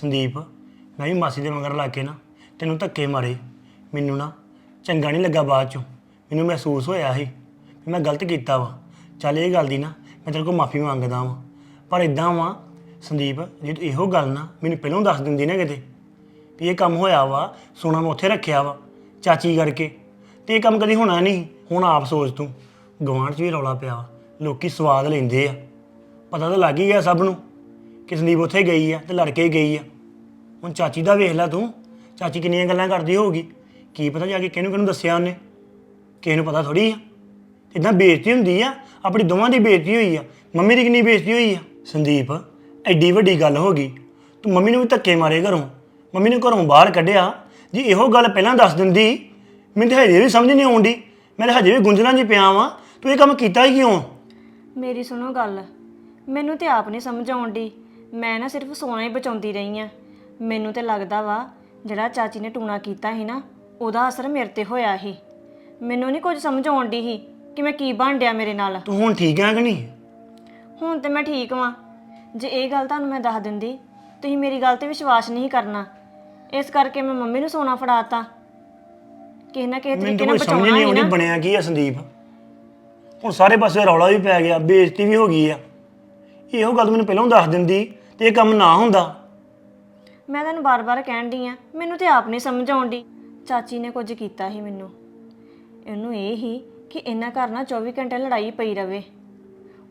ਸੰਦੀਪ, ਮੈਂ ਵੀ ਮਾਸੀ ਦੇ ਮਗਰ ਲਾ ਕੇ ਨਾ ਤੈਨੂੰ ਧੱਕੇ ਮਾਰੇ। ਮੈਨੂੰ ਨਾ ਚੰਗਾ ਨਹੀਂ ਲੱਗਾ ਬਾਅਦ ਚੋਂ। ਮੈਨੂੰ ਮਹਿਸੂਸ ਹੋਇਆ ਸੀ ਵੀ ਮੈਂ ਗਲਤ ਕੀਤਾ ਵਾ। ਚੱਲ ਇਹ ਗੱਲ ਦੀ ਨਾ ਮੈਂ ਤੇਰੇ ਕੋਲ ਮਾਫੀ ਮੰਗਦਾ ਵਾਂ। ਪਰ ਇਦਾਂ ਵਾਂ, ਸੰਦੀਪ, ਜੇ ਤੂੰ ਇਹੋ ਗੱਲ ਨਾ ਮੈਨੂੰ ਪਹਿਲਾਂ ਦੱਸ ਦਿੰਦੀ ਨਾ ਕਿਤੇ ਵੀ ਇਹ ਕੰਮ ਹੋਇਆ ਵਾ, ਸੋਨਾ ਮੈਂ ਉੱਥੇ ਰੱਖਿਆ ਵਾ, ਚਾਚੀ ਕਰਕੇ। ਤੇ ਇਹ ਕੰਮ ਕਦੀ ਹੋਣਾ ਨਹੀਂ, ਹੁਣ ਆਪ ਸੋਚ ਤੂੰ। ਗਵਾਂਢ 'ਚ ਵੀ ਰੌਲਾ ਪਿਆ ਵਾ, ਲੋਕੀ ਸਵਾਦ ਲੈਂਦੇ ਆ। ਪਤਾ ਤਾਂ ਲੱਗ ਹੀ ਗਿਆ ਸਭ ਨੂੰ। ਕਿ ਸੰਦੀਪ ਉੱਥੇ ਗਈ ਆ ਤੇ ਲੜ ਕੇ ਗਈ ਆ। ਹੁਣ ਚਾਚੀ ਦਾ ਵੇਖ ਲੈ ਤੂੰ, ਚਾਚੀ ਕਿੰਨੀਆਂ ਗੱਲਾਂ ਕਰਦੀ ਹੋਊਗੀ। ਕੀ ਪਤਾ ਜਾ ਕੇ ਕਿਹਨੂੰ ਕਿਹਨੂੰ ਦੱਸਿਆ ਉਹਨੇ, ਕਿਸੇ ਨੂੰ ਪਤਾ ਥੋੜੀ ਆ। ਇਦਾਂ ਬੇਇੱਜ਼ਤੀ ਹੁੰਦੀ ਆ, ਆਪਣੀ ਦੋਵਾਂ ਦੀ ਬੇਇੱਜ਼ਤੀ ਹੋਈ ਆ, ਮੰਮੀ ਦੀ ਕਿੰਨੀ ਬੇਇੱਜ਼ਤੀ ਹੋਈ ਆ। ਸੰਦੀਪ, ਐਡੀ ਵੱਡੀ ਗੱਲ ਹੋ ਗਈ। ਤੂੰ ਮੰਮੀ ਨੂੰ ਵੀ ਧੱਕੇ ਮਾਰੇ ਘਰੋਂ, ਮੰਮੀ ਨੂੰ ਘਰੋਂ ਬਾਹਰ ਕੱਢਿਆ। ਜੀ ਇਹੋ ਗੱਲ ਪਹਿਲਾਂ ਦੱਸ ਦਿੰਦੀ, ਮੈਨੂੰ ਤਾਂ ਹਜੇ ਵੀ ਸਮਝ ਨਹੀਂ ਆਉਂਦੀ। ਮੈਂ ਤਾਂ ਹਜੇ ਵੀ ਗੁੰਝਲਾਂ 'ਚ ਪਿਆ ਵਾਂ। ਤੂੰ ਇਹ ਕੰਮ ਕੀਤਾ ਹੀ ਕਿਉਂ? ਮੇਰੀ ਸੁਣੋ ਗੱਲ, ਮੈਨੂੰ ਤੇ ਆਪ ਨਹੀਂ ਸਮਝ ਆਉਂਦੀ। ਮੈਂ ਨਾ ਸਿਰਫ ਸੋਨਾ ਹੀ ਬਚਾਉਂਦੀ ਰਹੀ ਆ। ਮੈਨੂੰ ਤੇ ਲੱਗਦਾ ਵਾ ਜਿਹੜਾ ਚਾਚੀ ਨੇ ਟੂਣਾ ਕੀਤਾ ਸੀ ਨਾ ਉਹਦਾ ਅਸਰ ਮੇਰੇ ਤੇ ਹੋਇਆ ਸੀ। ਮੈਨੂੰ ਨਹੀਂ ਕੁਝ ਸਮਝ ਆਉਂਦੀ ਸੀ ਕਿ ਮੈਂ ਕੀ ਬਣ ਡਿਆ ਮੇਰੇ ਨਾਲ। ਤੂੰ ਹੁਣ ਠੀਕ ਆ ਕਿ ਨਹੀਂ? ਹੁਣ ਤੇ ਮੈਂ ਠੀਕ ਵਾਂ। ਜੇ ਇਹ ਗੱਲ ਤੁਹਾਨੂੰ ਮੈਂ ਦੱਸ ਦਿੰਦੀ ਤੁਸੀਂ ਮੇਰੀ ਗੱਲ ਤੇ ਵਿਸ਼ਵਾਸ ਨਹੀਂ ਕਰਨਾ। ਇਸ ਕਰਕੇ ਮੈਂ ਮੰਮੀ ਨੂੰ ਸੋਨਾ ਫੜਾਤਾ। ਕਿਸੇ ਨਾ ਕਿਸੇ ਮੈਨੂੰ ਤਰੀਕੇ ਤਾਂ ਨਾਲ ਕੋਈ ਸਮਝ ਬਚਾਉਣਾ ਨਹੀਂ ਨਾ। ਬਣਿਆ ਕੀ ਆ ਸੰਦੀਪ। ਹੁਣ ਸਾਰੇ ਪਾਸੇ ਰੌਲਾ ਵੀ ਪੈ ਗਿਆ ਬੇਇੱਜ਼ਤੀ ਵੀ ਹੋ ਗਈ ਆ। ਇਹੋ ਗੱਲ ਮੈਨੂੰ ਪਹਿਲਾਂ ਦੱਸ ਦਿੰਦੀ ਤੇ ਇਹ ਕੰਮ ਨਾ ਹੁੰਦਾ। ਮੈਂ ਤੁਹਾਨੂੰ ਬਾਰ-ਬਾਰ ਕਹਿਣ ਡਈ ਆ ਮੈਨੂੰ ਤੇ ਆਪ ਨਹੀਂ ਸਮਝ ਆਉਂਦੀ। ਚਾਚੀ ਨੇ ਕੁਝ ਕੀਤਾ ਸੀ ਮੈਨੂੰ। ਇਹਨੂੰ ਇਹ ਹੀ ਕਿ ਇਹਨਾਂ ਘਰ ਨਾਲ 24 ਘੰਟੇ ਲੜਾਈ ਪਈ ਰਵੇ।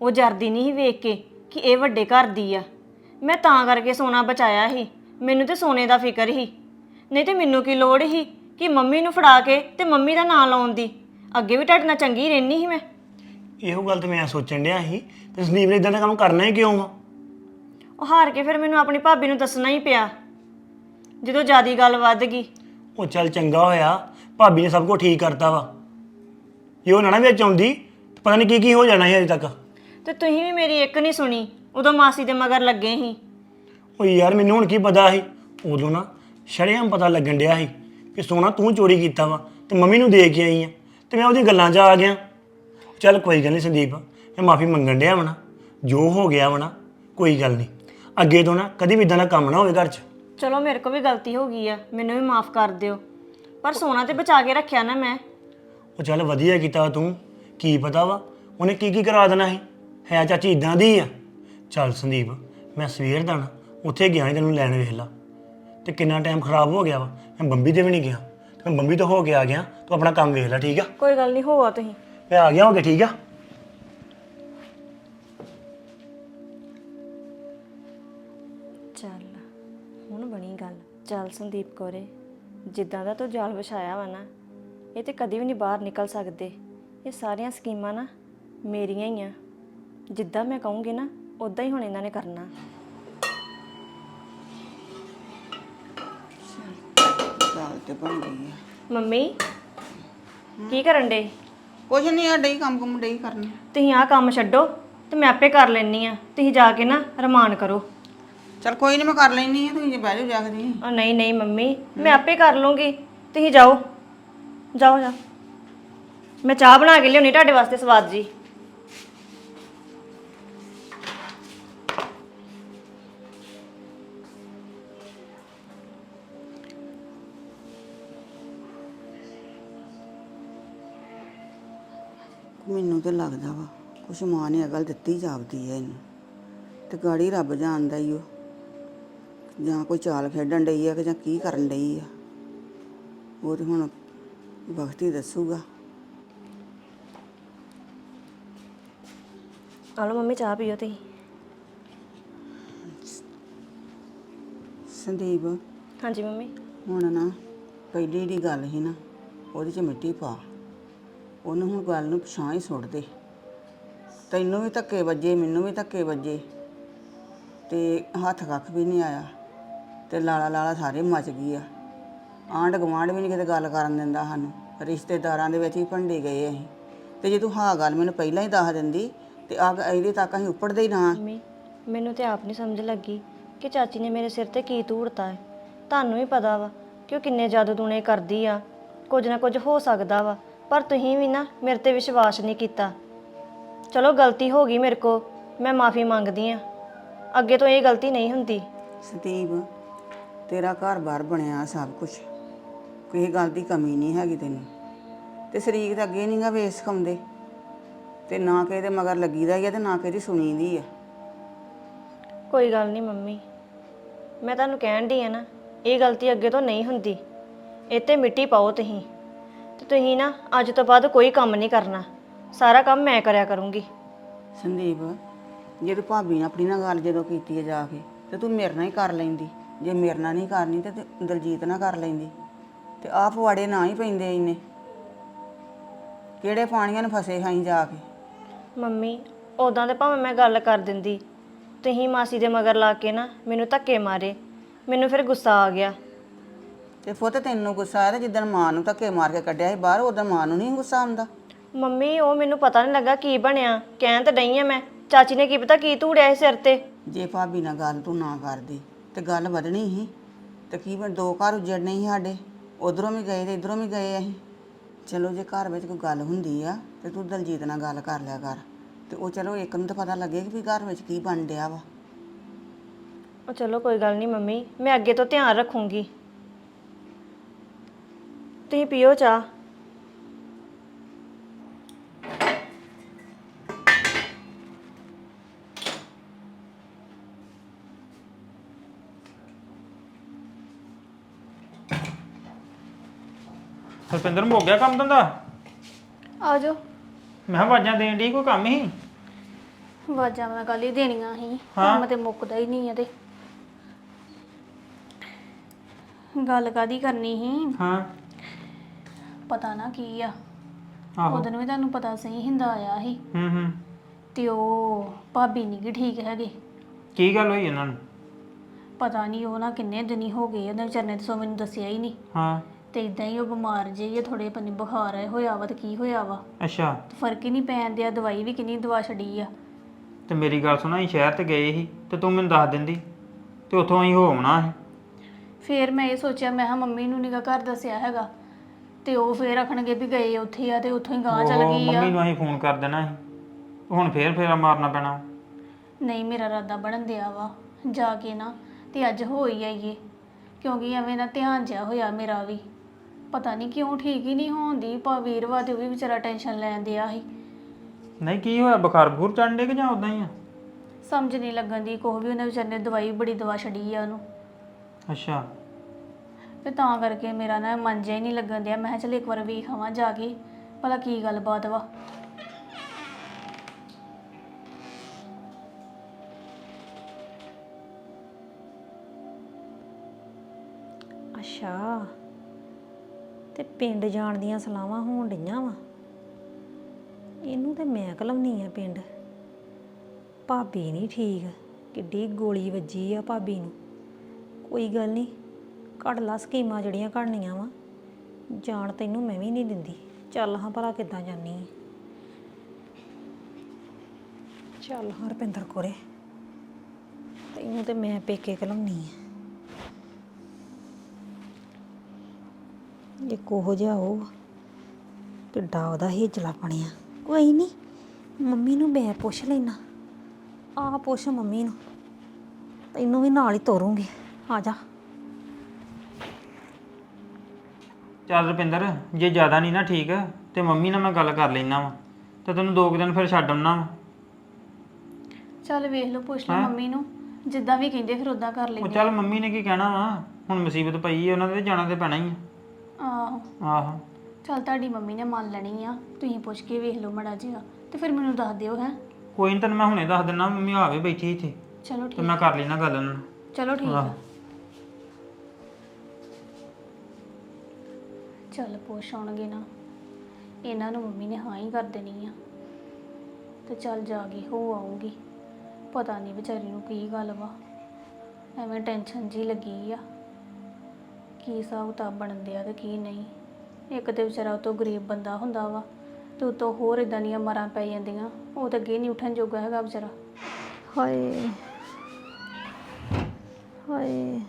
ਉਹ ਜਰਦੀ ਨਹੀਂ ਸੀ ਵੇਖ ਕੇ ਕਿ ਇਹ ਵੱਡੇ ਘਰ ਦੀ ਆ। ਮੈਂ ਤਾਂ ਕਰਕੇ ਸੋਨਾ ਬਚਾਇਆ ਸੀ ਮੈਨੂੰ ਤੇ ਸੋਨੇ ਦਾ ਫਿਕਰ ਸੀ। ਨਹੀਂ ਤੇ ਮੈਨੂੰ ਕੀ ਲੋੜ ਸੀ ਕਿ ਮੰਮੀ ਨੂੰ ਫੜਾ ਕੇ ਤੇ ਮੰਮੀ ਦਾ ਨਾਂ ਲਾਉਣ ਦੀ? ਅੱਗੇ ਵੀ ਤੁਹਾਡੇ ਨਾਲ ਚੰਗੀ ਰਹਿਣੀ ਸੀ ਮੈਂ। ਇਹੋ ਗੱਲ ਤੇ ਮੈਂ ਸੋਚਣ ਡਿਆ ਸੀ ਤੇ ਸੰਦੀਪ ਨੇ ਇਦਾਂ ਦਾ ਕੰਮ ਕਰਨਾ ਹੀ ਕਿਉਂ ਆ? ਉਹ ਹਾਰ ਕੇ ਫਿਰ ਮੈਨੂੰ ਆਪਣੀ ਭਾਬੀ ਨੂੰ ਦੱਸਣਾ ਹੀ ਪਿਆ। ਜਦੋਂ ਜਿਆਦੀ ਗੱਲ ਵੱਧ ਗਈ। ਉਹ ਚੱਲ ਚੰਗਾ ਹੋਇਆ ਭਾਬੀ ਨੇ ਸਭ ਕੁਝ ਠੀਕ ਕਰਤਾ ਵਾ। ਜੇ ਉਹ ਨਾ ਨਾ ਵਿੱਚ ਆਉਂਦੀ ਤੇ ਪਤਾ ਨਹੀਂ ਕੀ ਕੀ ਹੋ ਜਾਣਾ ਸੀ ਅਜੇ ਤੱਕ। ਤੇ ਤੁਸੀਂ ਵੀ ਮੇਰੀ ਇੱਕ ਨਹੀਂ ਸੁਣੀ ਉਦੋਂ ਮਾਸੀ ਦੇ ਮਗਰ ਲੱਗੇ ਸੀ। ਉਹ ਯਾਰ ਮੈਨੂੰ ਹੁਣ ਕੀ ਪਤਾ ਸੀ? ਉਦੋਂ ਨਾ ਸ਼ਰੇਆਮ ਪਤਾ ਲੱਗਣ ਡਿਆ ਸੀ ਕਿ ਸੋਨਾ ਤੂੰ ਚੋਰੀ ਕੀਤਾ ਵਾ ਤੇ ਮੰਮੀ ਨੂੰ ਦੇ ਕੇ ਆਈ ਆ ਤੇ ਮੈਂ ਉਹਦੀ ਗੱਲਾਂ 'ਚ ਆ ਗਿਆ। ਚੱਲ ਕੋਈ ਗੱਲ ਨਹੀਂ ਸੰਦੀਪ ਮੈਂ ਮਾਫੀ ਮੰਗਣ ਡਿਆ ਵਾ ਨਾ। ਜੋ ਹੋ ਗਿਆ ਵਾ ਨਾ ਕੋਈ ਗੱਲ ਨਹੀਂ। ਅੱਗੇ ਤੋਂ ਨਾ ਕਦੀ ਵੀ ਇਦਾਂ ਦਾ ਕੰਮ ਨਾ ਹੋਵੇ ਘਰ 'ਚ। ਚਲੋ ਮੇਰੇ ਕੋ ਵੀ ਗਲਤੀ ਹੋ ਗਈ ਆ ਮੈਨੂੰ ਵੀ ਮਾਫ ਕਰ ਦਿਓ। ਪਰ ਸੋਨਾ ਤੇ ਬਚਾ ਕੇ ਰੱਖਿਆ ਨਾ ਮੈਂ। ਉਹ ਚੱਲ ਵਧੀਆ ਕੀਤਾ ਤੂੰ ਕੀ ਪਤਾ ਵਾ ਉਹਨੇ ਕੀ ਕੀ ਕਰਾ ਦੇਣਾ ਸੀ? ਹੈ ਚਾਚੀ ਇਦਾਂ ਦੀ ਆ। ਚੱਲ ਸੰਦੀਪ ਮੈਂ ਸਵੇਰ ਦਾ ਨਾ ਉੱਥੇ ਗਿਆ ਸੀ ਤੈਨੂੰ ਲੈਣ ਵੇਖ ਲਾ। ਤੇ ਕਿੰਨਾ ਟਾਈਮ ਖਰਾਬ ਹੋ ਗਿਆ ਵਾ ਮੈਂ ਬੰਬੀ ਤੇ ਵੀ ਨਹੀਂ ਗਿਆ। ਤੇ ਮੈਂ ਬੰਬੀ ਤੋਂ ਹੋ ਕੇ ਆ ਗਿਆ ਤੂੰ ਆਪਣਾ ਕੰਮ ਵੇਖ ਲੈ ਠੀਕ ਆ? ਕੋਈ ਗੱਲ ਨਹੀਂ ਹੋਆ ਤੁਸੀਂ। ਮੈਂ ਆ ਗਿਆ ਹੋ ਗਿਆ ਠੀਕ ਆ? ਸੰਦੀਪ ਕੋਰੇ ਜਿੱਦਾਂ ਦਾ ਤੂੰ ਜਾਲ ਵਿਛਾਇਆ ਵਾ ਨਾ ਇਹ ਤੇ ਕਦੀ ਵੀ ਨਹੀਂ ਬਾਹਰ ਨਿਕਲ ਸਕਦੇ। ਇਹ ਸਾਰੀਆਂ ਸਕੀਮਾਂ ਨਾ ਮੇਰੀਆਂ ਹੀ ਆ। ਜਿੱਦਾਂ ਮੈਂ ਕਹੂੰਗੀ ਨਾ ਉਦਾਂ ਹੀ ਹੁਣ ਇਹਨਾਂ ਨੇ ਕਰਨਾ। ਦਾਲ ਤੇ ਬਣ ਗਈ ਆ। ਮੰਮੀ ਕੀ ਕਰਨ ਡੇ ਕੁਝ ਨਹੀਂ ਆ ਡਈ ਕੰਮ ਕੁਮ ਡਈ ਕਰਨੀ। ਤੁਸੀਂ ਆਹ ਕੰਮ ਛੱਡੋ ਤੇ ਮੈਂ ਆਪੇ ਕਰ ਲੈਣੀ ਆ। ਤੁਸੀਂ ਜਾ ਕੇ ਨਾ ਰਮਾਨ ਕਰੋ। ਚਲ ਕੋਈ ਨਹੀਂ ਮੈਂ ਕਰ ਲੈਣੀ ਆ ਤੁਸੀਂ ਜੇ ਬਹਿ ਜਾਓ ਜਾਗਦੀ ਉਹ ਨਹੀਂ ਨਹੀਂ ਮੰਮੀ ਮੈਂ ਆਪੇ ਕਰ ਲੂੰਗੀ। ਤੁਸੀਂ ਜਾਓ। ਜਾਓ ਜਾ ਮੈਂ ਚਾਹ ਬਣਾ ਕੇ ਲਿਆਉਣੀ ਤੁਹਾਡੇ ਵਾਸਤੇ ਸਵਾਦ ਜੀ। ਮੈਨੂੰ ਤੇ ਲੱਗਦਾ ਵਾ ਕੁਛ ਮਾਂ ਨੇ ਅਗਲ ਦਿੱਤੀ ਜਾਪਦੀ ਐ ਇਹਨੂੰ। ਤੇ ਗਾੜੀ ਰੱਬ ਜਾਣਦਾ ਈ ਉਹ ਜਾਂ ਕੋਈ ਚਾਲ ਖੇਡਣ ਡਈ ਆ ਕਿ ਜਾਂ ਕੀ ਕਰਨ ਡਈ ਆ। ਉਹ ਤੇ ਹੁਣ ਵਕਤ ਹੀ ਦੱਸੂਗਾ। ਆ ਲਓ ਮੰਮੀ ਚਾਹ ਪੀਓ ਤੁਸੀਂ। ਸੰਦੀਪ। ਹਾਂਜੀ ਮੰਮੀ। ਹੁਣ ਨਾ ਪਹਿਲੀ ਦੀ ਗੱਲ ਸੀ ਨਾ ਉਹਦੇ 'ਚ ਮਿੱਟੀ ਪਾ। ਉਹਨੂੰ ਹੁਣ ਗੱਲ ਨੂੰ ਪਛਾਂ ਹੀ ਸੁੱਟ ਦੇ। ਤੈਨੂੰ ਵੀ ਧੱਕੇ ਵੱਜੇ ਮੈਨੂੰ ਵੀ ਧੱਕੇ ਵੱਜੇ। ਤੇ ਹੱਥ ਕੱਖ ਵੀ ਨਹੀਂ ਆਇਆ। ਤੇ ਲਾਲਾ ਲਾਲਾ ਸਾਰੇ ਮਚ ਗਈ ਆ। ਆਂਢ ਗੁਆਂਢ ਵੀ ਨਹੀਂ ਕਿਤੇ ਗੱਲ ਕਰਨ ਦਿੰਦਾ ਸਾਨੂੰ। ਰਿਸ਼ਤੇਦਾਰਾਂ ਦੇ ਵਿੱਚ ਹੀ ਭੰਡੇ ਗਏ ਅਸੀਂ। ਤੇ ਜੇ ਤੂੰ ਹਾਂ ਗੱਲ ਮੈਨੂੰ ਪਹਿਲਾਂ ਹੀ ਦੱਸ ਦਿੰਦੀ ਤੇ ਆ ਇਹਦੇ ਤੱਕ ਅਸੀਂ ਉੱਪੜਦੇ ਹੀ ਨਾ। ਮੰਮੀ ਮੈਨੂੰ ਤੇ ਆਪ ਨਹੀਂ ਸਮਝ ਲੱਗੀ ਕਿ ਚਾਚੀ ਨੇ ਮੇਰੇ ਸਿਰ ਤੇ ਕੀ ਧੂੜਤਾ ਹੈ। ਤੁਹਾਨੂੰ ਵੀ ਪਤਾ ਵਾ ਕਿ ਉਹ ਕਿੰਨੇ ਜਾਦੂ ਟੂਣੇ ਕਰਦੀ ਆ। ਕੁਝ ਨਾ ਕੁਝ ਹੋ ਸਕਦਾ ਵਾ ਪਰ ਤੁਸੀਂ ਵੀ ਨਾ ਮੇਰੇ ਤੇ ਵਿਸ਼ਵਾਸ ਨਹੀਂ ਕੀਤਾ। ਚਲੋ ਗਲਤੀ ਹੋ ਗਈ ਮੇਰੇ ਕੋ ਮੈਂ ਮਾਫੀ ਮੰਗਦੀ ਆ। ਅੱਗੇ ਤੋਂ ਇਹ ਗਲਤੀ ਨਹੀਂ ਹੁੰਦੀ। ਸੰਦੀਪ ਤੇਰਾ ਘਰ-ਬਾਰ ਬਣਿਆ ਸਭ ਕੁਝ ਕਿਸੇ ਗੱਲ ਦੀ ਕਮੀ ਨਹੀਂ ਹੈਗੀ ਤੈਨੂੰ। ਤੇ ਸ਼ਰੀਕ ਤਾਂ ਅੱਗੇ ਨਹੀਂਗਾ ਵੇਸ ਖਾਉਂਦੇ ਤੇ ਨਾ ਕਿਸੇ ਦੇ ਮਗਰ ਲੱਗੀਦਾ ਹੀ ਆ ਤੇ ਨਾ ਕਿਸੇ ਦੀ ਸੁਣੀਦੀ ਆ। ਕੋਈ ਗੱਲ ਨਹੀਂ ਮੰਮੀ। ਮੈਂ ਤੁਹਾਨੂੰ ਕਹਿਣ ਦੀ ਆ ਨਾ ਇਹ ਗਲਤੀ ਅੱਗੇ ਤੋਂ ਨਹੀਂ ਹੁੰਦੀ। ਇਹ ਤੇ ਮਿੱਟੀ ਪਾਓ ਤੁਸੀਂ। ਤੇ ਤੁਸੀਂ ਨਾ ਅੱਜ ਤੋਂ ਬਾਅਦ ਕੋਈ ਕੰਮ ਨਹੀਂ ਕਰਨਾ। ਸਾਰਾ ਕੰਮ ਮੈਂ ਕਰਿਆ ਕਰੂੰਗੀ। ਸੰਦੀਪ ਜੇ ਤੂੰ ਭਾਬੀ ਨਾਲ ਆਪਣੀ ਨਾਲ ਗੱਲ ਜਦੋਂ ਕੀਤੀ ਹੈ ਜਾ ਕੇ ਤੇ ਤੂੰ ਮੇਰੇ ਨਾਲ ਹੀ ਕਰ ਲੈਂਦੀ। ਜੇ ਮੇਰੇ ਨਾਲ ਨਹੀਂ ਕਰਨੀ ਤੇ ਤੂੰ ਦਲਜੀਤ ਨਾਲ ਕਰ ਲੈਂਦੀ। ਤੇ ਆਪ ਫਵਾੜੇ ਨਾ ਹੀ ਪੈਂਦੇ ਇੰਨੇ। ਕਿਹੜੇ ਪਾਣੀਆਂ ਨੂੰ ਫਸੇ ਖਾਈ ਜਾ ਕੇ? ਮੰਮੀ ਉਦਾਂ ਤੇ ਭਾਵੇਂ ਮੈਂ ਗੱਲ ਕਰ ਦਿੰਦੀ। ਤੁਸੀਂ ਮਾਸੀ ਦੇ ਮਗਰ ਲਾ ਕੇ ਨਾ ਮੈਨੂੰ ਧੱਕੇ ਮਾਰੇ। ਮੈਨੂੰ ਫਿਰ ਗੁੱਸਾ ਆ ਗਿਆ। ਤੇ ਫੁੱਤ ਤੈਨੂੰ ਗੁੱਸਾ ਆਇਆ ਤੇ ਜਿੱਦਣ ਮਾਂ ਨੂੰ ਧੱਕੇ ਮਾਰ ਕੇ ਕੱਢਿਆ ਸੀ ਬਾਹਰ ਉਦੋਂ ਮਾਂ ਨੂੰ ਨਹੀਂ ਗੁੱਸਾ ਆਉਂਦਾ। ਮੰਮੀ ਉਹ ਮੈਨੂੰ ਪਤਾ ਨਹੀਂ ਲੱਗਾ ਕੀ ਬਣਿਆ। ਕਹਿਣ ਤਾਂ ਡਈ ਆ ਮੈਂ। ਚਾਚੀ ਨੇ ਕੀ ਪਤਾ ਕੀ ਧੂੜਿਆ ਸੀ ਸਿਰ ਤੇ। ਜੇ ਭਾਬੀ ਨਾਲ ਗੱਲ ਤੂੰ ਨਾ ਕਰਦੀ ਤੇ ਗੱਲ ਵਧਣੀ ਸੀ। ਤੇ ਦੋ ਘਰ ਉਜੜਨੇ ਸੀ ਸਾਡੇ। ਉਧਰੋਂ ਵੀ ਗਏ ਤੇ ਇਧਰੋਂ ਵੀ ਗਏ ਅਸੀਂ। ਚਲੋ ਜੇ ਘਰ ਵਿੱਚ ਕੋਈ ਗੱਲ ਹੁੰਦੀ ਆ, ਤੇ ਤੂੰ ਦਲਜੀਤ ਨਾਲ ਗੱਲ ਕਰ ਲਿਆ ਕਰ। ਤੇ ਉਹ ਚਲੋ ਇੱਕ ਨੂੰ ਤਾਂ ਪਤਾ ਲੱਗੇ ਕਿ ਵੀ ਘਰ ਵਿੱਚ ਕੀ ਬਣ ਡਿਆ ਵਾ। ਉਹ ਚਲੋ ਕੋਈ ਗੱਲ ਨਹੀਂ ਮੰਮੀ, ਮੈਂ ਅੱਗੇ ਤੋਂ ਧਿਆਨ ਰੱਖੂੰਗੀ। ਤੁਸੀਂ ਪੀਓ ਚਾਹ। ਹਰਪਿੰਦਰ ਮੁੱਕ ਗਿਆ ਕੰਮ ਧੰਦਾ? ਆ ਜਾਓ। ਮੈਂ ਆਵਾਜ਼ਾਂ ਦੇਣ ਦੀ ਕੋਈ ਕੰਮ ਹੀ? ਵਾਜਾਂ ਮੈਂ ਕੱਲ ਹੀ ਦੇਣੀਆਂ ਸੀ। ਕੰਮ ਤੇ ਮੁੱਕਦਾ ਹੀ ਨਹੀਂ ਇਹਦੇ। ਗੱਲ ਕਾਦੀ ਕਰਨੀ ਸੀ? ਹਾਂ। ਪਤਾ ਨਾ ਕੀ ਆ। ਆਹੋ। ਉਦੋਂ ਵੀ ਤੁਹਾਨੂੰ ਪਤਾ ਸਹੀ ਹਿੰਦਾ ਆਇਆ ਸੀ। ਹੂੰ ਹੂੰ। ਤੇ ਉਹ ਭਾਬੀ ਨਹੀਂ ਗੀ ਠੀਕ ਹੈਗੇ। ਕੀ ਗੱਲ ਹੋਈ ਇਹਨਾਂ ਨੂੰ? ਪਤਾ ਨਹੀਂ ਉਹ ਨਾ ਕਿੰਨੇ ਦਿਨੀ ਹੋ ਗਏ ਉਹਨੇ ਵਿਚਾਰੇ ਨੇ ਤਾਂ ਸੋ ਮੈਨੂੰ ਦੱਸਿਆ ਹੀ ਨਹੀਂ ਹਾਂ। ਤੇ ਇਦਾਂ ਹੀ ਉਹ ਬਿਮਾਰ ਜੇ ਥੋੜੇ ਪੰਨੀ ਬੁਖਾਰ ਆਏ ਹੋਇਆ ਵਾ ਤੇ ਕੀ ਹੋਇਆ ਵਾ। ਅੱਛਾ। ਫ਼ਰਕ ਹੀ ਨਹੀਂ ਪੈਣ ਦਿਆ ਦਵਾਈ ਵੀ ਕਿੰਨੀ ਦਵਾ ਛੜੀ ਆ। ਤੇ ਮੇਰੀ ਗੱਲ ਸੁਣਾ ਅਸੀਂ ਸ਼ਹਿਰ ਤੇ ਗਏ ਸੀ ਤੇ ਤੂੰ ਮੈਨੂੰ ਦੱਸ ਦਿੰਦੀ ਤੇ ਉੱਥੋਂ ਅਸੀਂ ਹੋ ਆਉਣਾ ਸੀ। ਫੇਰ ਮੈਂ ਇਹ ਸੋਚਿਆ ਮੈਂ ਹਾਂ ਮੰਮੀ ਨੂੰ ਨਿਕਾ ਘਰ ਦੱਸਿਆ ਹੈਗਾ। ਤੇ ਉਹ ਫੇਰ ਆਖਣਗੇ ਵੀ ਗਏ ਉੱਥੇ ਆ ਤੇ ਉੱਥੋਂ ਹੀ ਗਾਂ ਚਲ ਉਹ ਗਈ ਆ। ਮੰਮੀ ਨੂੰ ਅਸੀਂ ਫੋਨ ਕਰ ਦੇਣਾ ਸੀ। ਹੁਣ ਫੇਰ ਫੇਰਾ ਮਾਰਨਾ ਪੈਣਾ। ਨਹੀਂ ਮੇਰਾ ਰਾਦਾ ਬਣਨ ਦਿਆ ਵਾ ਜਾ ਕੇ ਨਾ ਤੇ ਅੱਜ ਹੋ ਹੀ ਆਈਏ। ਕਿਉਂਕਿ ਐਵੇਂ ਨਾ ਧਿਆਨ ਜਿਆ ਹੋਇਆ ਮੇਰਾ ਵੀ। ਪਤਾ ਨਹੀਂ ਕਿਉਂ ਠੀਕ ਹੀ ਨਹੀਂ ਹੋਉਂਦੀ ਪਾ ਵੀਰਵਾ ਤੇ ਉਹ ਵੀ ਵਿਚਾਰਾ ਟੈਨਸ਼ਨ ਲੈਣ ਦਿਆ ਸੀ। ਨਹੀਂ ਕੀ ਹੋਇਆ? ਬੁਖਾਰ ਬਖੂਰ ਚੜ੍ਹਨ ਡੇ ਕਿ ਜਾਂ ਉਦਾਂ ਹੀ ਆ? ਸਮਝ ਨਹੀਂ ਲੱਗਣ ਦੀ ਕੋਹ ਵੀ ਉਹਨੇ ਵਿਚਾਰੇ ਨੇ ਦਵਾਈ ਬੜੀ ਦਵਾ ਛੜੀ ਆ ਉਹਨੂੰ। ਅੱਛਾ। ਤੇ ਤਾਂ ਕਰਕੇ ਮੇਰਾ ਨਾ ਮਨ ਜਿਹਾ ਹੀ ਨਹੀਂ ਲੱਗਣ ਦਿਆ। ਮੈਂ ਕਿਹਾ ਚੱਲ ਇੱਕ ਵਾਰ ਵੇਖ ਆਵਾਂ ਜਾ ਕੇ ਭਲਾ ਕੀ ਗੱਲਬਾਤ ਵਾ। ਅੱਛਾ। ਤੇ ਪਿੰਡ ਜਾਣ ਦੀਆਂ ਸਲਾਹਾਂ ਹੋਣ ਡਈਆਂ ਵਾ। ਇਹਨੂੰ ਤੇ ਮੈਂ ਘਲਾਉਣੀ ਆ ਪਿੰਡ। ਭਾਬੀ ਨਹੀਂ ਠੀਕ, ਕਿੱਡੀ ਗੋਲੀ ਵੱਜੀ ਆ ਭਾਬੀ ਨੂੰ। ਕੋਈ ਗੱਲ ਨਹੀਂ ਕੱਢ ਲਾ ਸਕੀਮਾਂ ਜਿਹੜੀਆਂ ਘੜਨੀਆਂ ਵਾ। ਜਾਣ ਤੈਨੂੰ ਮੈਂ ਵੀ ਨਹੀਂ ਦਿੰਦੀ। ਚੱਲ ਹਾਂ ਭਲਾ ਕਿੱਦਾਂ ਜਾਨੀ ਆਂ। ਚੱਲ ਹਾਂ ਰੁਪਿੰਦਰ ਕੋਰੇ, ਤੈਨੂੰ ਤੇ ਮੈਂ ਪੇਕੇ ਘਲਾਉਣੀ ਆ। ਉਹੋ ਜਿਹਾ ਉਹ ਕਿੱਡਾ ਉਹਦਾ ਹੀਜਲਾ ਬਣਿਆ ਕੋਈ ਨਹੀਂ ਮੰਮੀ ਨੂੰ ਮੈਂ ਪੁੱਛ ਲੈਣਾ ਆ ਪੁੱਛ ਮੰਮੀ ਨੂੰ। ਤੈਨੂੰ ਵੀ ਨਾਲ ਹੀ ਤੋਰੂੰਗੀ। ਆ ਜਾ। ਚੱਲ ਰੁਪਿੰਦਰ ਜੇ ਜ਼ਿਆਦਾ ਨਹੀਂ ਨਾ ਠੀਕ ਤੇ ਮੰਮੀ ਨਾਲ ਮੈਂ ਗੱਲ ਕਰ ਲੈਣਾ ਵਾ। ਤੇ ਤੈਨੂੰ ਦੋ ਕੁ ਦਿਨ ਫਿਰ ਛੱਡ ਆਉਣਾ ਵਾ। ਚੱਲ ਵੇਖ ਲਓ ਪੁੱਛ ਲਓ ਮੰਮੀ ਨੂੰ। ਜਿੱਦਾਂ ਵੀ ਕਹਿੰਦੇ ਫਿਰ ਉਦਾਂ ਕਰ ਉਹ ਲੈਂਦੇ ਚੱਲ ਮੰਮੀ ਨੇ ਕੀ ਕਹਿਣਾ ਵਾ? ਹੁਣ ਮੁਸੀਬਤ ਪਈ ਹੈ ਉਹਨਾਂ ਦੇ ਜਾਣਾ ਤੇ ਪੈਣਾ ਹੀ ਆ। ਆਹੋ। ਚੱਲ ਤੁਹਾਡੀ ਮੰਮੀ ਨੇ ਮੰਨ ਲੈਣੀ ਆ। ਤੁਸੀਂ ਪੁੱਛ ਕੇ ਵੇਖ ਲਓ ਮੜਾ ਜਿਹਾ। ਤੇ ਫਿਰ ਮੈਨੂੰ ਦੱਸ ਦਿਓ ਹੈ। ਕੋਈ ਨਹੀਂ ਤੈਨੂੰ ਮੈਂ ਹੁਣੇ ਦੱਸ ਦਿੰਦਾ ਮੰਮੀ ਆਵੇ ਬੈਠੀ ਇੱਥੇ। ਚਲੋ ਤੇ ਠੀਕ ਮੈਂ ਕਰ ਲੈਣਾ ਗੱਲ ਉਹਨਾਂ ਨਾਲ। ਚਲੋ ਠੀਕ ਆ। ਆਹੋ। ਚੱਲ ਪੁੱਛ ਆਉਣਗੇ ਨਾ। ਇਹਨਾਂ ਨੂੰ ਮੰਮੀ ਨੇ ਹਾਂ ਹੀ ਕਰ ਦੇਣੀ ਆ। ਤੇ ਚੱਲ ਜਾ ਕੇ ਹੋ ਆਉਂਗੀ ਪਤਾ ਨਹੀਂ ਵਿਚਾਰੀ ਨੂੰ ਕੀ ਗੱਲ ਵਾ। ਐਵੇਂ ਟੈਨਸ਼ਨ ਜੀ ਲੱਗੀ ਆ। ਕੀ ਹਿਸਾਬ ਕਿਤਾਬ ਬਣਦੇ ਆ ਤੇ ਕੀ ਨਹੀਂ। ਇੱਕ ਤੇ ਵਿਚਾਰਾ ਉਹ ਤੋਂ ਗਰੀਬ ਬੰਦਾ ਹੁੰਦਾ ਵਾ ਤੇ ਉਤੋਂ ਹੋਰ ਇਦਾਂ ਦੀਆਂ ਮਰਾਂ ਪੈ ਜਾਂਦੀਆਂ ਉਹ ਤਾਂ ਅੱਗੇ ਨਹੀਂ ਉੱਠਣ ਜੋਗਾ ਹੈਗਾ ਵਿਚਾਰਾ। ਹਾਏ ਹਾਏ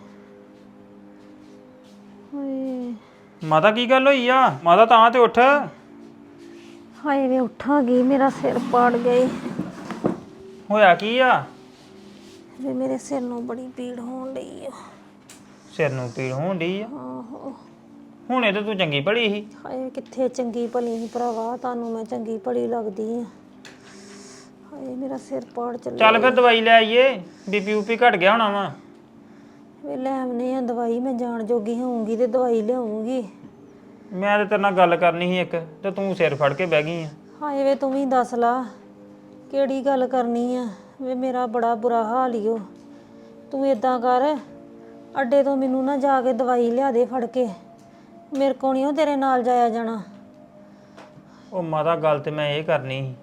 ਹਾਏ। ਮਾਤਾ ਕੀ ਗੱਲ ਹੋਈ ਆ? ਮਾਤਾ ਤਾਂ ਤੇ ਉੱਠ। ਹਾਏ ਵੇ ਉੱਠਾਂ ਗਈ ਮੇਰਾ ਸਿਰ ਪਾੜ ਗਏ। ਹੋਇਆ ਕੀ ਆ? ਵੇ ਮੇਰੇ ਸਿਰ ਨੂੰ ਬੜੀ ਪੀੜ ਹੋਣ ਲਈ ਆ। ਸਿਰ ਨੂੰ ਪੀੜ ਹੋਣ ਡਈ ਆ। ਆਹੋ। ਹੁਣੇ ਤੇ ਤੂੰ ਚੰਗੀ ਭਲੀ ਸੀ। ਹਾਏ ਕਿੱਥੇ ਚੰਗੀ ਭਲੀ ਸੀ ਭਰਾਵਾ ਤੁਹਾਨੂੰ ਮੈਂ ਚੰਗੀ ਭਲੀ ਲੱਗਦੀ ਆ। ਹਾਏ ਮੇਰਾ ਸਿਰ ਪਾੜ ਚੱਲਿਆ। ਚੱਲ ਫਿਰ ਦਵਾਈ ਲੈ ਆਈਏ ਬੀਪੀ ਉਪੀ ਘਟ ਗਿਆ ਹੋਣਾ ਵਾ। ਵੇ ਲੈ ਆਉਨੇ ਆ ਦਵਾਈ ਮੈਂ ਜਾਣ ਜੋਗੀ ਹੋਊਂਗੀ ਤੇ ਦਵਾਈ ਲਿਆਉਂਗੀ ਮੈਂ ਤੇ ਤੇਰੇ ਨਾਲ ਗੱਲ ਕਰਨੀ ਸੀ ਇੱਕ ਤੇ ਤੂੰ ਸਿਰ ਫੜ ਕੇ ਬਹਿ ਗਈ ਆ। ਹਾਏ ਵੇ ਤੂੰ ਵੀ ਦੱਸ ਲਾ ਕਿਹੜੀ ਗੱਲ ਕਰਨੀ ਆ? ਵੇ ਮੇਰਾ ਬੜਾ ਬੁਰਾ ਹਾਲ ਈ ਓ। ਤੂੰ ਇਦਾਂ ਕਰ ਅੱਡੇ ਤੋਂ ਮੈਨੂੰ ਨਾ ਜਾ ਕੇ ਦਵਾਈ ਲਿਆ ਦੇ ਫੜ ਕੇ। ਮੇਰੇ ਕੋਲ ਨਹੀਂ ਉਹ ਤੇਰੇ ਨਾਲ ਜਾਇਆ ਜਾਣਾ। ਉਹ ਮਾਤਾ, ਗੱਲ ਤੇ ਮੈਂ ਇਹ ਕਰਨੀ ਸੀ।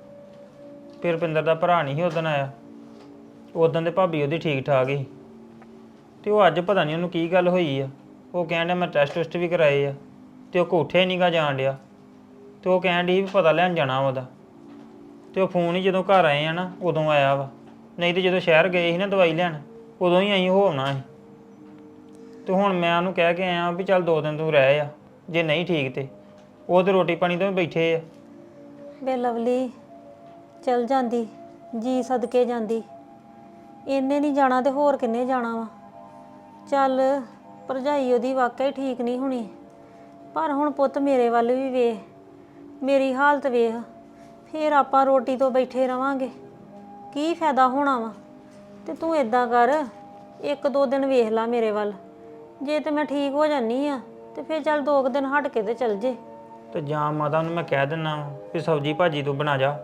ਫਿਰ ਰੁਪਿੰਦਰ ਦਾ ਭਰਾ ਨਹੀਂ ਸੀ ਉਦੋਂ ਆਇਆ। ਉਦੋਂ ਤੇ ਭਾਬੀ ਉਹਦੀ ਠੀਕ ਠਾਕ ਸੀ। ਤੇ ਉਹ ਅੱਜ ਪਤਾ ਨਹੀਂ ਉਹਨੂੰ ਕੀ ਗੱਲ ਹੋਈ ਆ। ਉਹ ਕਹਿਣ ਡਿਆ ਮੈਂ ਟੈਸਟ ਟੁਸਟ ਵੀ ਕਰਾਏ ਆ। ਤੇ ਉਹ ਕੋਠੇ ਨਹੀਂਗਾ ਜਾਣ ਡਿਆ। ਤੇ ਉਹ ਕਹਿਣ ਡਈ ਵੀ ਪਤਾ ਲੈਣ ਜਾਣਾ ਉਹਦਾ। ਤੇ ਉਹ ਫੋਨ ਹੀ ਜਦੋਂ ਘਰ ਆਏ ਆ ਨਾ, ਉਦੋਂ ਆਇਆ ਵਾ। ਨਹੀਂ ਤੇ ਜਦੋਂ ਸ਼ਹਿਰ ਗਏ ਸੀ ਨਾ ਦਵਾਈ ਲੈਣ, ਉਦੋਂ ਹੀ ਅਸੀਂ ਹੋਣਾ ਸੀ। ਤੇ ਹੁਣ ਮੈਂ ਉਹਨੂੰ ਕਹਿ ਕੇ ਆਇਆ ਵੀ ਚੱਲ ਦੋ ਦਿਨ ਤੂੰ ਰਹਿ ਆ, ਜੇ ਨਹੀਂ ਠੀਕ ਤੇ। ਉਹ ਤੇ ਰੋਟੀ ਪਾਣੀ ਤੋਂ ਵੀ ਬੈਠੇ ਆ। ਵੇ ਲਵਲੀ, ਚਲ ਜਾਂਦੀ, ਜੀ ਸਦਕੇ ਜਾਂਦੀ। ਇਹਨੇ ਨਹੀਂ ਜਾਣਾ ਤੇ ਹੋਰ ਕਿੰਨੇ ਜਾਣਾ ਵਾ। ਚੱਲ, ਭਰਜਾਈ ਉਹਦੀ ਵਾਕਈ ਠੀਕ ਨਹੀਂ ਹੋਣੀ। ਪਰ ਹੁਣ ਪੁੱਤ ਮੇਰੇ ਵੱਲ ਵੀ ਵੇਖ ਮੇਰੀ ਹਾਲਤ ਵੇਖ। ਫੇਰ ਆਪਾਂ ਰੋਟੀ ਤੋਂ ਬੈਠੇ ਰਵਾਂਗੇ। ਕੀ ਫਾਇਦਾ ਹੋਣਾ ਵਾ? ਤੇ ਤੂੰ ਇਦਾਂ ਕਰ, ਇੱਕ ਦੋ ਦਿਨ ਵੇਖ ਲੈ ਮੇਰੇ ਵੱਲ। ਜੇ ਤੇ ਮੈਂ ਠੀਕ ਹੋ ਜਾਨੀ ਆ ਤੇ ਫੇਰ ਚੱਲ ਦੋ ਕੁ ਦਿਨ ਹਟ ਕੇ ਤੇ ਚੱਲ ਜੇ। ਤੇ ਜਾਂ ਮਾਤਾ ਨੂੰ ਮੈਂ ਕਹਿ ਦਿੰਨਾ ਵਾਂ ਵੀ ਸਬਜੀ ਭਾਜੀ ਤੂੰ ਬਣਾ ਜਾ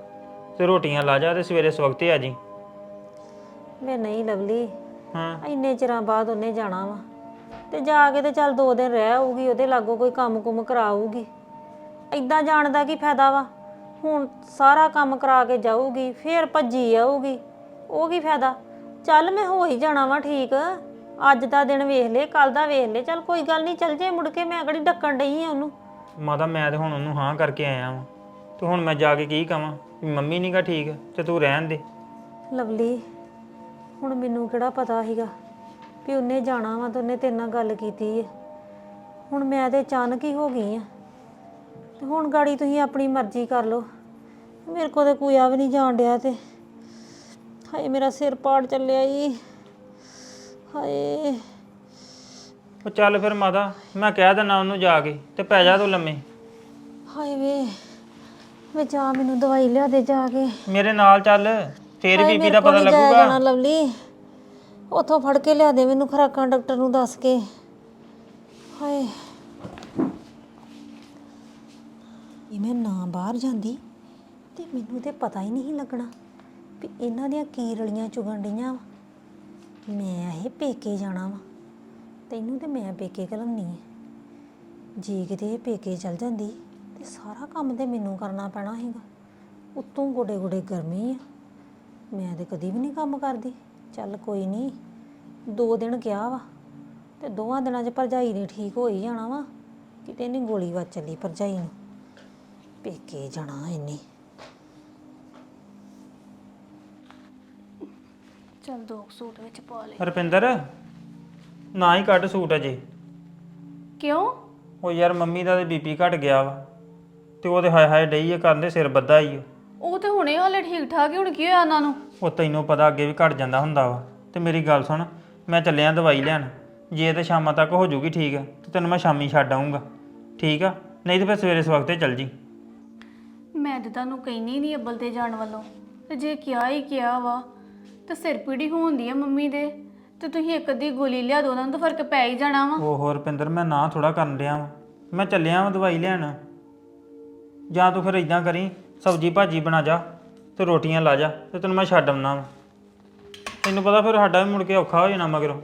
ਤੇ ਰੋਟੀਆਂ ਲਾ ਜਾ ਤੇ ਸਵੇਰੇ ਸਵਖਤੇ ਆ ਜੀ। ਵੇ ਨਹੀਂ ਲਵਲੀ ਹਾਂ। ਇੰਨੇ ਚਿਰਾਂ ਬਾਅਦ ਉਹਨੇ ਜਾਣਾ ਵਾ। ਤੇ ਜਾ ਕੇ ਤੇ ਚੱਲ ਦੋ ਦਿਨ ਰਹਿ ਆਊਗੀ ਉਹਦੇ ਲਾਗੋਂ ਕੋਈ ਕੰਮ ਕੁਮ ਕਰਾਊਗੀ। ਐਦਾਂ ਜਾਣ ਦਾ ਕੀ ਫਾਇਦਾ ਵਾ? ਹੁਣ ਸਾਰਾ ਕੰਮ ਕਰਾ ਕੇ ਜਾਊਗੀ ਫੇਰ ਭੱਜੀ ਆਊਗੀ। ਉਹ ਕੀ ਫਾਇਦਾ? ਚੱਲ ਮੈਂ ਹੋ ਹੀ ਜਾਣਾ ਵਾ ਠੀਕ। ਅੱਜ ਦਾ ਦਿਨ ਵੇਖ ਲੈ ਕੱਲ ਦਾ ਵੇਖ ਲੈ। ਚੱਲ ਕੋਈ ਗੱਲ ਨਹੀਂ ਚੱਲ ਜੇ ਮੁੜ ਕੇ ਮੈਂ ਕਿਹੜੀ ਡੱਕਣ ਡਈ ਆ ਉਹਨੂੰ। ਮਾਤਾ ਮੈਂ ਤੇ ਹੁਣ ਉਹਨੂੰ ਹਾਂ ਕਰਕੇ ਆਇਆ ਵਾਂ। ਤੇ ਹੁਣ ਮੈਂ ਜਾ ਕੇ ਕੀ ਕਵਾਂ? ਵੀ ਮੰਮੀ ਨੀ ਗਾ ਠੀਕ ਤੇ ਤੂੰ ਰਹਿਣ ਦੇ। ਲਵਲੀ ਹੁਣ ਮੈਨੂੰ ਕਿਹੜਾ ਪਤਾ ਸੀਗਾ ਵੀ ਉਹਨੇ ਜਾਣਾ ਵਾ ਤੇ ਉਹਨੇ ਤੇਰੇ ਨਾਲ ਗੱਲ ਕੀਤੀ ਹੈ ਹੁਣ ਮੈਂ ਤੇ ਅਚਾਨਕ ਹੀ ਹੋ ਗਈ ਆ। ਤੇ ਹੁਣ ਗਾੜੀ ਤੁਸੀਂ ਆਪਣੀ ਮਰਜ਼ੀ ਕਰ ਲਓ। ਮੇਰੇ ਕੋਲ ਤੇ ਕੋਈ ਆ ਵੀ ਨਹੀਂ ਜਾਣ ਡਿਆ ਤੇ। ਹਾਏ ਮੇਰਾ ਸਿਰ ਪਾੜ ਚੱਲਿਆ ਈ। ਹਾਏ। ਉਹ ਚੱਲ ਫਿਰ ਮਾਤਾ ਮੈਂ ਕਹਿ ਦਿੰਨਾ ਉਹਨੂੰ ਜਾ ਕੇ ਤੇ ਪੈ ਜਾ ਤੂੰ ਲੰਮੇ। ਹਾਏ ਵੇ ਵੇ ਜਾ ਮੈਨੂੰ ਦਵਾਈ ਲਿਆ ਦੇ ਜਾ ਕੇ। ਮੇਰੇ ਨਾਲ ਚੱਲ ਫੇਰ ਹਾਏ, ਬੀਬੀ ਮੇਰੇ ਦਾ ਕੋਲ ਪਤਾ ਨੀ ਜਾਇਆ ਲੱਗੂਗਾ ਲਵਲੀ। ਉਥੋਂ ਫੜ ਕੇ ਲਿਆ ਦੇ ਮੈਨੂੰ ਖਰਾਕਾਂ ਡਾਕਟਰ ਨੂੰ ਦੱਸ ਕੇ। ਹਾਏ। ਇਹ ਮੈਂ ਨਾ ਬਾਹਰ ਜਾਂਦੀ ਤੇ ਮੈਨੂੰ ਤੇ ਪਤਾ ਹੀ ਨਹੀਂ ਲੱਗਣਾ ਵੀ ਇਹਨਾਂ ਦੀਆਂ ਕੀ ਰਲੀਆਂ ਚੁਗਣ ਡੀਆਂ ਵਾ। ਮੈਂ ਇਹ ਪੇਕੇ ਜਾਣਾ ਵਾ। ਤੈਨੂੰ ਤੇ ਮੈਂ ਪੇਕੇ ਘਲਮਨੀ ਹੈ ਜੇ ਕਿਤੇ ਇਹ ਪੇਕੇ ਚਲ ਜਾਂਦੀ, ਤੇ ਸਾਰਾ ਕੰਮ ਤੇ ਮੈਨੂੰ ਕਰਨਾ ਪੈਣਾ ਸੀਗਾ। ਉੱਤੋਂ ਗੋਡੇ ਗੋਡੇ ਗਰਮੀ ਆ। ਮੈਂ ਤੇ ਕਦੀ ਵੀ ਨਹੀਂ ਕੰਮ ਕਰਦੀ। ਚੱਲ ਕੋਈ ਨਹੀਂ, ਦੋ ਦਿਨ ਗਿਆ ਵਾ, ਤੇ ਦੋਵਾਂ ਦਿਨਾਂ 'ਚ ਭਰਜਾਈ ਨੇ ਠੀਕ ਹੋ ਹੀ ਜਾਣਾ ਵਾ। ਕਿਤੇ ਨਹੀਂ ਗੋਲੀ ਵੱਜ ਚੱਲੀ ਭਰਜਾਈ ਨੂੰ। ਪੇਕੇ ਜਾਣਾ ਇਹਨੇ। ਚੱਲ ਦੋ ਕੁ ਸੂਟ ਵਿੱਚ ਪਾ ਲੈ ਰੁਪਿੰਦਰ ਨਾ ਹੀ ਕੱਢ ਸੂਟ ਅਜੇ। ਕਿਉਂ? ਉਹ ਯਾਰ ਮੰਮੀ ਦਾ ਤੇ ਬੀਪੀ ਘਟ ਗਿਆ ਵਾ ਤੇ ਉਹਦੇ ਹਾਏ ਹਾਏ ਡਈ ਆ ਕਰਨ ਦੇ ਸਿਰ ਬੱਧਾ ਹੀ। ਉਹ ਤੇ ਹੁਣੇ ਹਾਲੇ ਠੀਕ ਠਾਕ ਹੀ ਹੁਣ ਕੀ ਹੋਇਆ ਉਹਨਾਂ ਨੂੰ? ਉਹ ਤੈਨੂੰ ਪਤਾ ਅੱਗੇ ਵੀ ਘਟ ਜਾਂਦਾ ਹੁੰਦਾ ਵਾ। ਤੇ ਮੇਰੀ ਗੱਲ ਸੁਣ ਮੈਂ ਚੱਲਿਆ ਦਵਾਈ ਲੈਣ। ਜੇ ਤੇ ਸ਼ਾਮਾਂ ਤੱਕ ਹੋ ਜੂਗੀ ਠੀਕ ਤੇ ਤੈਨੂੰ ਮੈਂ ਸ਼ਾਮੀ ਛੱਡ ਆਉਂਗਾ ਠੀਕ ਆ? ਨਹੀਂ ਤੇ ਫਿਰ ਸਵੇਰੇ ਸਵਖਤੇ ਚੱਲ ਜੀ। ਮੈਂ ਤੇ ਤੁਹਾਨੂੰ ਕਹਿਨੀ ਨਹੀਂ ਅੱਬਲ ਤੇ ਜਾਣ ਵੱਲੋਂ। ਤੇ ਜੇ ਕਿਹਾ ਹੀ ਕਿਹਾ ਵਾ ਤੇ ਸਿਰ ਪੀੜੀ ਹੋਉਂਦੀ ਆ ਮੰਮੀ ਦੇ। ਤੇ ਤੁਸੀਂ ਇੱਕ ਅੱਧੀ ਗੋਲੀ ਲਿਆ ਦੋ ਉਹਨਾਂ ਨੂੰ ਤਾਂ ਫ਼ਰਕ ਪੈ ਹੀ ਜਾਣਾ ਵਾ। ਉਹ ਹੋਰ ਰੁਪਿੰਦਰ ਮੈਂ ਨਾ ਥੋੜਾ ਕਰਨ ਡਿਆ ਵਾਂ। ਮੈਂ ਚੱਲਿਆ ਵਾਂ ਦਵਾਈ ਲੈਣ। ਜਾਂ ਤੂੰ ਫਿਰ ਇਦਾਂ ਕਰੀ ਸਬਜੀ ਭਾਜੀ ਬਣਾ ਜਾ ਤੇ ਰੋਟੀਆਂ ਲਾ ਜਾ ਤੇ ਤੈਨੂੰ ਮੈਂ ਛੱਡ ਆਉਣਾ ਵਾ। ਤੈਨੂੰ ਪਤਾ ਫਿਰ ਸਾਡਾ ਵੀ ਮੁੜ ਕੇ ਔਖਾ ਹੋ ਜਾਣਾ ਮਗਰੋਂ।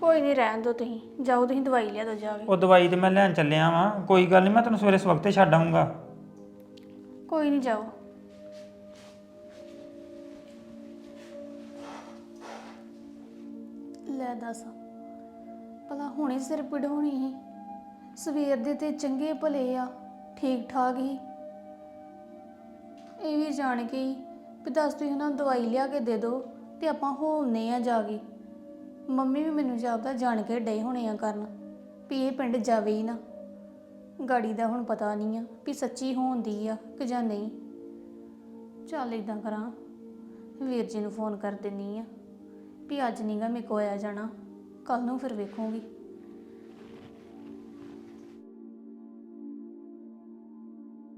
ਕੋਈ ਨਹੀਂ ਰਹਿਣ ਦੋ ਤੁਸੀਂ। ਜਾਓ ਤੁਸੀਂ ਦਵਾਈ ਲਿਆ ਦੋ ਜਾ ਕੇ। ਉਹ ਦਵਾਈ ਤੇ ਮੈਂ ਲੈਣ ਚੱਲਿਆ ਵਾਂ। ਕੋਈ ਗੱਲ ਨਹੀਂ ਮੈਂ ਤੈਨੂੰ ਸਵੇਰੇ ਸਵਖਤੇ ਛੱਡ ਆਉਂਗਾ ਕੋਈ ਨਹੀਂ ਜਾਓ। ਲੈ ਦੱਸ। ਭਲਾ ਹੁਣੇ ਸਿਰ ਪੀੜ ਹੋਣੀ ਸੀ। ਸਵੇਰ ਦੇ ਤੇ ਚੰਗੇ ਭਲੇ ਆ ਠੀਕ ਠਾਕ ਹੀ ਇਹ ਵੀ ਜਾਣ ਕੇ ਹੀ ਵੀ ਦੱਸ ਤੁਸੀਂ ਉਹਨਾਂ ਨੂੰ ਦਵਾਈ ਲਿਆ ਕੇ ਦੇ ਦਿਓ ਤੇ ਆਪਾਂ ਹੋਵਨੇ ਆ ਜਾ ਕੇ। ਮੰਮੀ ਵੀ ਮੈਨੂੰ ਜਾਪਦਾ ਜਾਣ ਕੇ ਡੇ ਹੋਣੇ ਆ ਕਰਨ ਵੀ ਇਹ ਪਿੰਡ ਜਾਵੇ ਹੀ ਨਾ। ਗਾੜੀ ਦਾ ਹੁਣ ਪਤਾ ਨਹੀਂ ਆ ਵੀ ਸੱਚੀ ਹੋਣਦੀ ਆ ਕਿ ਜਾਂ ਨਹੀਂ। ਚੱਲ ਇਦਾਂ ਕਰਾਂ, ਵੀਰ ਜੀ ਨੂੰ ਫੋਨ ਕਰ ਦਿੰਨੀ ਆ। ਵੀ ਅੱਜ ਨਹੀਂਗਾ ਮੇਰੇ ਕੋ ਆਇਆ ਜਾਣਾ। ਕੱਲ ਨੂੰ ਫਿਰ ਵੇਖੂੰਗੀ।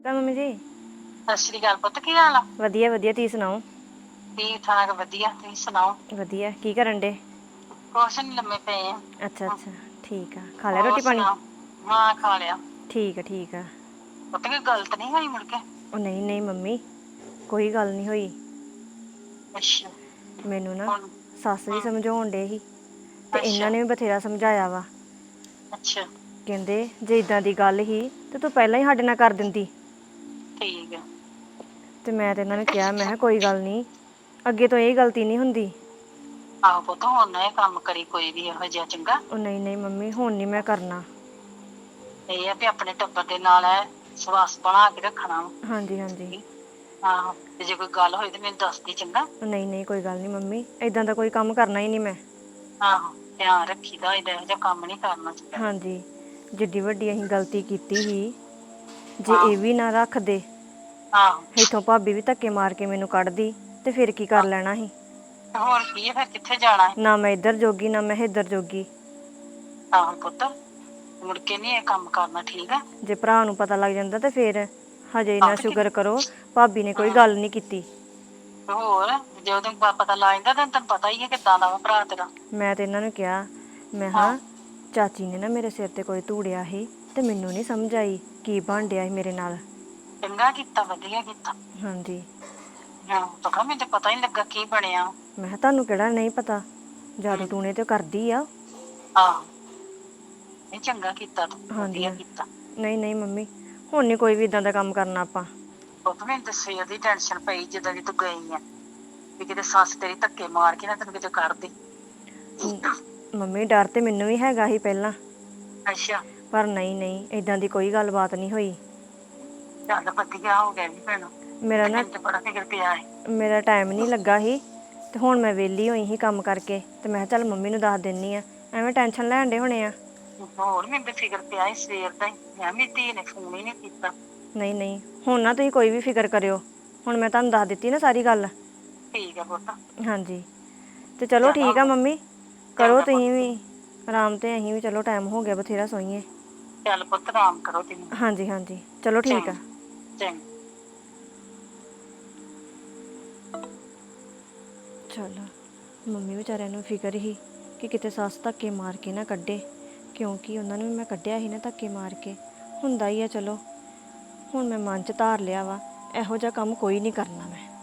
ਤਾਂ ਮੰਮੀ ਜੀ? ਸਤਿ ਸ਼੍ਰੀ ਅਕਾਲ ਪੁੱਤ ਕੀ ਹਾਲ ਆ? ਵਧੀਆ ਵਧੀਆ ਤੁਸੀਂ ਸੁਣਾਓ? ਠੀਕ ਠਾਕ ਵਧੀਆ ਤੁਸੀਂ ਸੁਣਾਓ? ਵਧੀਆ ਕੀ ਕਰਨ ਡੇ ਕੁਛ ਨੀ ਲੰਮੇ ਪਏ ਆ। ਅੱਛਾ ਅੱਛਾ ਠੀਕ ਆ। ਖਾ ਲਿਆ ਹੋਰ ਰੋਟੀ ਪਾਣੀ? ਸੁਣਾਓ? ਹਾਂ ਖਾ ਲਿਆ। ਠੀਕ ਆ ਠੀਕ ਆ। ਪੁੱਤ ਕੋਈ ਗਲਤ ਨਹੀਂ ਹੋਈ ਮੁੜ ਕੇ? ਉਹ ਨਹੀਂ ਨਹੀਂ ਮੰਮੀ ਕੋਈ ਗੱਲ ਨਹੀਂ ਹੋਈ। ਅੱਛਾ। ਮੈਨੂੰ ਨਾ ਹੁਣ? ਸੱਸ ਵੀ ਸਮਝਾਉਣ ਡੇ ਸੀ ਤੇ ਇਹਨਾਂ ਨੇ ਵੀ ਬਥੇਰਾ ਸਮਝਾਇਆ ਵਾ। ਅੱਛਾ। ਕਹਿੰਦੇ ਜੇ ਇਦਾਂ ਦੀ ਗੱਲ ਹੀ ਤੇ ਤੂੰ ਪਹਿਲਾਂ ਹੀ ਸਾਡੇ ਨਾਲ ਕਰ ਦਿੰਦੀ। ਠੀਕ ਆ। ਤੇ ਮੈਂ ਤੇ ਇਹਨਾਂ ਨੂੰ ਕਿਹਾ ਮੈਂ ਕਿਹਾ ਕੋਈ ਗੱਲ ਨਹੀਂ ਅੱਗੇ ਤੋਂ ਇਹ ਗਲਤੀ ਨਹੀਂ ਹੁੰਦੀ। ਆਹੋ ਪੁੱਤ ਹੁਣ ਨਾ ਇਹ ਕੰਮ ਕਰੀ ਕੋਈ ਵੀ ਇਹੋ ਜਿਹਾ ਚੰਗਾ। ਉਹ ਨਹੀਂ ਨਹੀਂ ਮੰਮੀ ਹੁਣ ਨਹੀਂ ਮੈਂ ਕਰਨਾ। ਇਹ ਆ ਵੀ ਆਪਣੇ ਟੱਬਰ ਦੇ ਨਾਲ ਐ ਸਵਾਸ ਬਣਾ ਕੇ ਰੱਖਣਾ। ਹਾਂਜੀ ਹਾਂਜੀ। ਆਹੋ ਤੇ ਜੇ ਕੋਈ ਗੱਲ ਹੋਈ ਤੇ ਮੈਨੂੰ ਦੱਸ ਦੀ ਚੰਗਾ। ਉਹ ਨਹੀਂ ਨਹੀਂ ਕੋਈ ਗੱਲ ਨਹੀਂ ਮੰਮੀ ਇਦਾਂ ਦਾ ਕੋਈ ਕੰਮ ਕਰਨਾ ਹੀ ਨਹੀਂ ਮੈਂ। ਆਹੋ ਧਿਆਨ ਰੱਖੀਦਾ ਇਹਦਾ ਇਹੋ ਜਿਹਾ ਕੰਮ ਨਹੀਂ ਕਰਨਾ ਚਾਹੀਦਾ। ਹਾਂਜੀ ਜਿੱਡੀ ਵੱਡੀ ਅਸੀਂ ਗਲਤੀ ਕੀਤੀ ਸੀ ਜੇ ਇਹ ਵੀ ਨਾ ਰੱਖਦੇ ਆਹੋ। ਇਥੋਂ ਭਾਬੀ ਵੀ ਧੱਕੇ ਮਾਰ ਕੇ ਮੈਨੂੰ ਕੱਢਦੀ ਤੇ ਫਿਰ ਕੀ ਕਰ ਲੈਣਾ ਸੀ? ਤੇ ਹੋਰ ਕੀ ਆ ਫਿਰ ਕਿੱਥੇ ਜਾਣਾ ਹੈ ਨਾ ਮੈਂ ਇੱਧਰ ਜੋਗੀ ਨਾ ਮੈਂ ਇੱਧਰ ਜੋਗੀ। ਆਹੋ ਪੁੱਤ ਮੁੜ ਕੇ ਨਹੀਂ ਇਹ ਕੰਮ ਕਰਨਾ ਠੀਕ ਆ। ਜੇ ਭਰਾ ਨੂੰ ਪਤਾ ਲੱਗ ਜਾਂਦਾ ਤੇ ਫਿਰ ਹਜੇ ਇੰਨਾ ਸ਼ੁਕਰ ਕਰੋ ਭਾਬੀ ਨੇ ਕੋਈ ਗੱਲ ਨਹੀਂ ਕੀਤੀ। ਹੋਰ ਜੇ ਉਹਦੇ ਪ- ਪਤਾ ਲੱਗ ਜਾਂਦਾ ਤਾਂ ਤੈਨੂੰ ਪਤਾ ਹੀ ਹੈ ਕਿਦਾਂ ਦਾ ਵਾ ਭਰਾ ਤੇਰਾ। ਮੈਂ ਤੇ ਇਹਨਾਂ ਨੂੰ ਕਿਹਾ ਮੈਂ ਹਾਂ। ਚਾਚੀ ਨੇ ਨਾ ਮੇਰੇ ਸਿਰ ਤੇ ਕੋਈ ਧੂੜਿਆ ਸੀ ਤੇ ਮੈਨੂੰ ਨਹੀਂ ਸਮਝ ਆਈ ਕੀ ਬਣ ਡਿਆ ਸੀ ਮੇਰੇ ਨਾਲ। ਚੰਗਾ ਕੀਤਾ ਵਧੀਆ ਕੀਤਾ। ਹਾਂਜੀ। ਹਾਂ ਤਾਂ ਕਹਾਂ ਮੈਨੂੰ ਤਾਂ ਪਤਾ ਹੀ ਨੀ ਲੱਗਾ ਕੀ ਬਣਿਆ। ਮੈਂ ਕਿਹਾ ਤੁਹਾਨੂੰ ਕਿਹੜਾ ਨਹੀਂ ਪਤਾ ਜਾਦੂ ਟੂਣੇ ਤੇ ਕਰਦੀ ਆ। ਆਹ ਇਹ ਚੰਗਾ ਕੀਤਾ ਤੂੰ ਹਾਂਜੀ। ਵਧੀਆ ਕੀਤਾ। ਨਹੀਂ ਨਹੀਂ ਮੰਮੀ। ਹੁਣ ਨਹੀਂ ਕੋਈ ਵੀ ਇਦਾਂ ਦਾ ਕੰਮ ਕਰਨਾ ਆਪਾਂ। ਪੁੱਤ ਮੈਨੂੰ ਤਾਂ ਸਵੇਰ ਦੀ ਟੈਨਸ਼ਨ ਪਈ ਜਦੋਂ ਦੀ ਤੂੰ ਗਈ ਆ। ਵੀ ਕਿਤੇ ਸੱਸ ਤੇਰੀ ਧੱਕੇ ਮਾਰ ਕੇ ਨਾ ਤੈਨੂੰ ਕਿਤੇ ਕਰ ਦੇ ਮੰਮੀ ਡਰ ਤੇ ਮੈਨੂੰ ਵੀ ਹੈਗਾ ਸੀ ਪਹਿਲਾਂ। ਅੱਛਾ। ਪਰ ਨਹੀਂ ਨਹੀਂ ਇਦਾਂ ਦੀ ਕੋਈ ਗੱਲਬਾਤ ਨਹੀਂ ਹੋਈ। ਚੱਲ ਵਧੀਆ ਹੋ ਗਿਆ ਵੀ ਭੈਣ। ਮੇਰਾ ਨਾ ਮੈਨੂੰ ਤਾਂ ਬੜਾ ਫਿਕਰ ਪਿਆ ਹੈ ਮੇਰਾ ਟਾਈਮ ਨਹੀਂ ਲੱਗਾ ਸੀ। ਤੇ ਹੁਣ ਮੈਂ ਵਿਹਲੀ ਹੋਈ ਸੀ ਕੰਮ ਕਰਕੇ। ਤੇ ਮੈਂ ਕਿਹਾ ਚੱਲ ਮੰਮੀ ਨੂੰ ਦੱਸ ਦਿੰਨੀ ਆ। ਐਵੇਂ ਟੈਨਸ਼ਨ ਲੈਣ ਦੇ ਹੋਣੇ ਆ। ਹੋਰ ਮੈਨੂੰ ਤਾਂ ਫਿਕਰ ਪਿਆ ਸੀ ਸਵੇਰ ਦਾ ਹੀ। ਮੈਂ ਮੇਰੀ ਧੀ ਨੇ ਫੋਨ ਹੀ ਨਹੀਂ ਕੀਤਾ। ਨਹੀਂ ਨਹੀਂ ਹੁਣ ਨਾ ਤੁਸੀਂ ਕੋਈ ਵੀ ਫਿਕਰ ਕਰਿਓ। ਹੁਣ ਮੈਂ ਤੁਹਾਨੂੰ ਦੱਸ ਦਿੱਤੀ ਨਾ ਸਾਰੀ ਗੱਲ। ਠੀਕ ਆ ਪੁੱਤ। ਹਾਂਜੀ। ਤੇ ਚਲੋ ਠੀਕ ਆ ਮੰਮੀ। ਕਰੋ ਤੁਸੀਂ ਵੀ। ਆਰਾਮ ਤੇ ਅਸੀਂ ਵੀ ਚਲੋ ਟਾਈਮ ਹੋ ਗਿਆ ਬਥੇਰਾ ਸੋਈਏ। ਚੱਲ ਪੁੱਤ ਆਰਾਮ ਕਰੋ ਤੈਨੂੰ ਹਾਂਜੀ ਹਾਂਜੀ। ਚਲੋ ਠੀਕ ਆ। ਚੰਗਾ। ਚੱਲ। ਮੰਮੀ ਵਿਚਾਰਿਆਂ ਨੂੰ ਫਿਕਰ ਹੀ ਕਿ ਕਿਤੇ ਸੱਸ ਧੱਕੇ ਮਾਰ ਕੇ ਨਾ ਕੱਢੇ। ਕਿਉਂਕਿ ਉਹਨਾਂ ਨੂੰ ਵੀ ਮੈਂ ਕੱਢਿਆ ਸੀ ਨਾ ਧੱਕੇ ਮਾਰ ਕੇ। ਹੁੰਦਾ ਹੀ ਆ, ਚਲੋ। ਹੁਣ ਮੈਂ ਮਨ ਚ ਧਾਰ ਲਿਆ ਵਾ। ਇਹੋ ਜਿਹਾ ਕੰਮ ਕੋਈ ਨਹੀਂ ਕਰਨਾ ਮੈਂ।